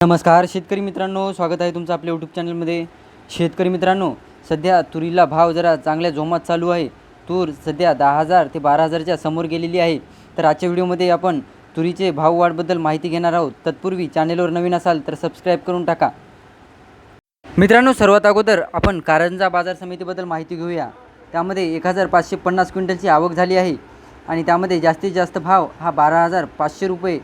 नमस्कार शेतकरी मित्रांनो स्वागत आहे तुमचं आपल्या यूट्यूब चॅनलमध्ये शेतकरी मित्रांनो सध्या तुरीला भाव जरा चांगल्या जोमात चालू आहे. तूर सध्या दहा हजार ते बारा हजारच्या समोर गेलेली आहे. तर आजच्या व्हिडिओमध्ये आपण तुरीचे भाववाढबद्दल माहिती घेणार आहोत. तत्पूर्वी चॅनेलवर नवीन असाल तर सबस्क्राईब करून टाका. मित्रांनो सर्वात अगोदर आपण कारंजा बाजार समितीबद्दल माहिती घेऊया. त्यामध्ये एक हजार पाचशे पन्नास क्विंटलची आवक झाली आहे आणि त्यामध्ये जास्तीत जास्त भाव हा बारा हजार पाचशे रुपये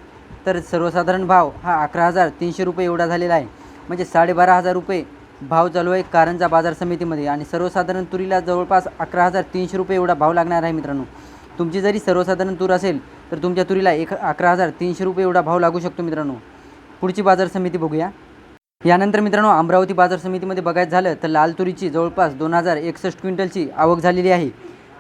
तर सर्वसाधारण भाव हा अकरा हजार तीनशे रुपये एवढा झालेला आहे. म्हणजे साडेबारा हजार रुपये भाव चालू आहे कारंजा बाजार समितीमध्ये. आणि सर्वसाधारण तुरीला जवळपास अकरा हजार तीनशे रुपये एवढा भाव लागणार आहे मित्रांनो. तुमची जरी सर्वसाधारण तूर असेल तर तुमच्या तुरीला एक अकरा हजार तीनशे रुपये एवढा भाव लागू शकतो मित्रांनो. पुढची बाजार समिती बघूया. यानंतर मित्रांनो अमरावती बाजार समितीमध्ये बघायचं झालं तर लाल तुरीची जवळपास दोन हजार एकसष्ट क्विंटलची आवक झालेली आहे.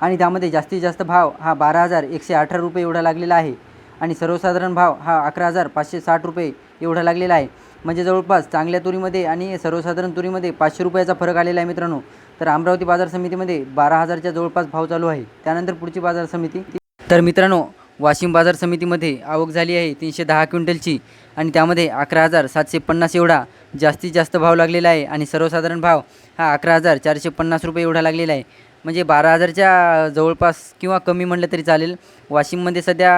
आणि त्यामध्ये जास्तीत जास्त भाव हा बारा हजार एकशे अठरा रुपये एवढा लागलेला आहे. आणि सर्वसाधारण भाव हा अकरा हजार पाचशे साठ रुपये एवढा लागलेला आहे. म्हणजे जवळपास चांगल्या तुरीमध्ये आणि सर्वसाधारण तुरीमध्ये पाचशे रुपयाचा फरक आलेला आहे मित्रांनो. तर अमरावती बाजार समितीमध्ये बारा हजारच्या जवळपास भाव चालू आहे. त्यानंतर पुढची बाजार समिती तर मित्रांनो वाशिम बाजार समितीमध्ये आवक झाली आहे तीनशे दहा क्विंटलची आणि त्यामध्ये अकरा हजार सातशे पन्नास एवढा जास्तीत जास्त भाव लागलेला आहे आणि सर्वसाधारण भाव हा अकरा हजार चारशे पन्नास रुपये एवढा लागलेला आहे. म्हणजे बारा हजारच्या जवळपास किंवा कमी म्हटलं तरी चालेल. वाशिममध्ये सध्या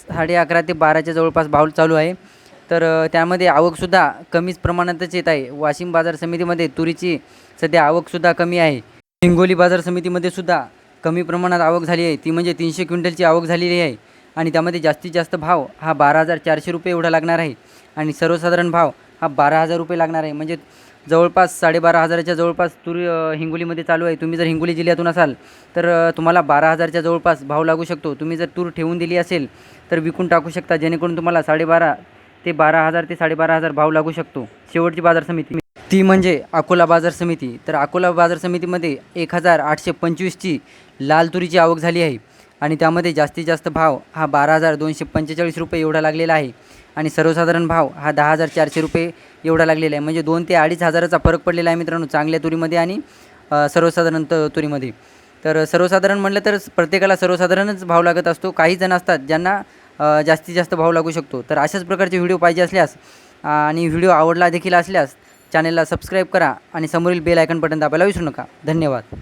साडे अकरा ते बाराच्या जवळपास भाव चालू आहे. तर त्यामध्ये आवकसुद्धा कमीच प्रमाणातच येत आहे. वाशिम बाजार समितीमध्ये तुरीची सध्या आवकसुद्धा कमी आहे. हिंगोली बाजार समितीमध्ये सुद्धा कमी प्रमाणात आवक झाली आहे. ती म्हणजे तीनशे क्विंटलची आवक झालेली आहे. आणि त्यामध्ये जास्तीत जास्त भाव हा बारा हजार चारशे रुपये एवढा लागणार आहे. आणि सर्वसाधारण भाव हा बारा हजार रुपये लागणार आहे. म्हणजे जवळपास साडेबारा हजाराच्या जवळपास तुरी हिंगोलीमध्ये चालू आहे. तुम्ही जर हिंगोली जिल्ह्यातून असाल तर तुम्हाला बारा हजारच्या जवळपास भाव लागू शकतो. तुम्ही जर तूर ठेवून दिली असेल तर विकून टाकू शकता. जेणेकरून तुम्हाला साडेबारा ते बारा हजार ते साडेबारा हजार भाव लागू शकतो. शेवटची बाजार समिती. ती म्हणजे अकोला बाजार समिती. तर अकोला बाजार समितीमध्ये एक हजार आठशे पंचवीसची लाल तुरीची आवक झाली आहे. आणि त्यामध्ये जास्तीत जास्त भाव हा बारा हजार दोनशे पंचेचाळीस रुपये एवढा लागलेला आहे. आणि सर्वसाधारण भाव हा दहा हजार चारशे रुपये एवढा लागलेला आहे. म्हणजे दोन ते अडीच हजाराचा फरक पडलेला आहे मित्रांनो चांगल्या तुरीमध्ये आणि सर्वसाधारण त तुरीमध्ये. तर सर्वसाधारण म्हटलं तर प्रत्येकाला सर्वसाधारणच भाव लागत असतो. काही जण असतात ज्यांना जास्तीत जास्त भाव लागू शकतो. तर अशाच प्रकारचे व्हिडिओ पाहिजे असल्यास आणि व्हिडिओ आवडला देखील असल्यास चॅनेलला सबस्क्राईब करा आणि समोरील बेल आयकन बटन दाबायला विसरू नका. धन्यवाद.